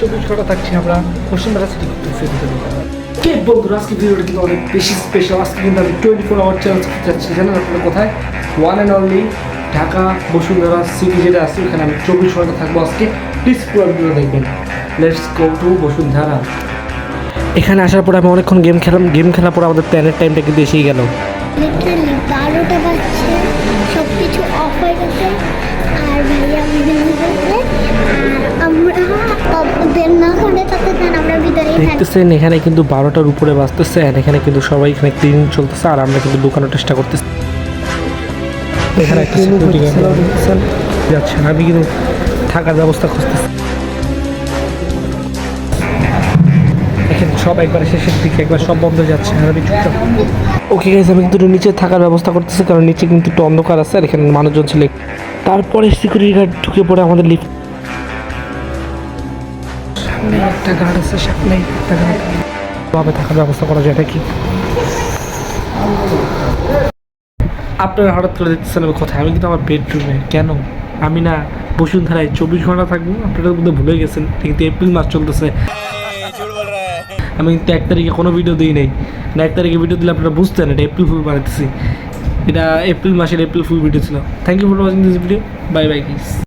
চব্বিশ ঘণ্টা থাকছি, আমরা বসুন্ধরা সিটি করতেছি কে বন্ধুরা, আজকে কিন্তু অনেক বেশি স্পেশাল আজকে কিন্তু আমি টোয়েন্টি ফোর আওয়ার করতে যাচ্ছি। জানেন আপনারা কোথায় one and only Dhaka, Bashundhara city যেটা আছে, ওখানে আমি চব্বিশ ঘণ্টা থাকব আজকে। প্লিজ পুরো ভিডিও দেখবেন। Let's go to Bashundhara. এখানে আসার পর আমি অনেকক্ষণ গেম খেলাম গেম খেলার পর আমাদের প্ল্যানের টাইমটা কিন্তু এসেই গেল। বারোটা বাজছে সব কিছু অফ হয়ে গেছে। আর ভাইয়া আর আমরা বের না করে তাতে দেন আমরা বিদায় থাকি দেখতেছেন এখানে কিন্তু বারোটার উপরে বাঁচতেছে আর এখানে কিন্তু সবাই এখানে ক্লিন চলতেছে আর আমরা কিন্তু লুকানোর চেষ্টা করতেছি। এখানে একটা সিকিউরিটি গার্ড যাচ্ছে আমি কিন্তু থাকার ব্যবস্থা খুঁজতেছি এখানে সব একবার শেষের দিকে একবার সব বন্ধ যাচ্ছে আর আমি চুপচাপ। ওকে গাইজ আমি কিন্তু নিচে থাকার ব্যবস্থা করতেছি কারণ নিচে কিন্তু একটু অন্ধকার আছে আর এখানে মানুষজন ছিল। তারপরে সিকিউরিটি গার্ড ঢুকে পড়ে আমাদের লিফট সামনে একটা গার্ড আছে সামনে একটা গার্ড ভাবে থাকার ব্যবস্থা করা যায় নাকি আপনারা হঠাৎ করে দেখতেছেন আমি কোথায় আমি কিন্তু আমার বেডরুমে কেন? আমি না বসুন্ধরায় চব্বিশ ঘণ্টা থাকব আপনারা মধ্যে ভুলে গেছেন কিন্তু এপ্রিল মাস চলতেছে। আমি কিন্তু এক তারিখে কোনো ভিডিও দিই নাই। না এক তারিখে ভিডিও দিলে আপনারা বুঝতেন এটা এপ্রিল ফুল বানাতেছি এটা এপ্রিল মাসের এপ্রিল ফুল ভিডিও ছিল। Thank you for watching this video bye bye guys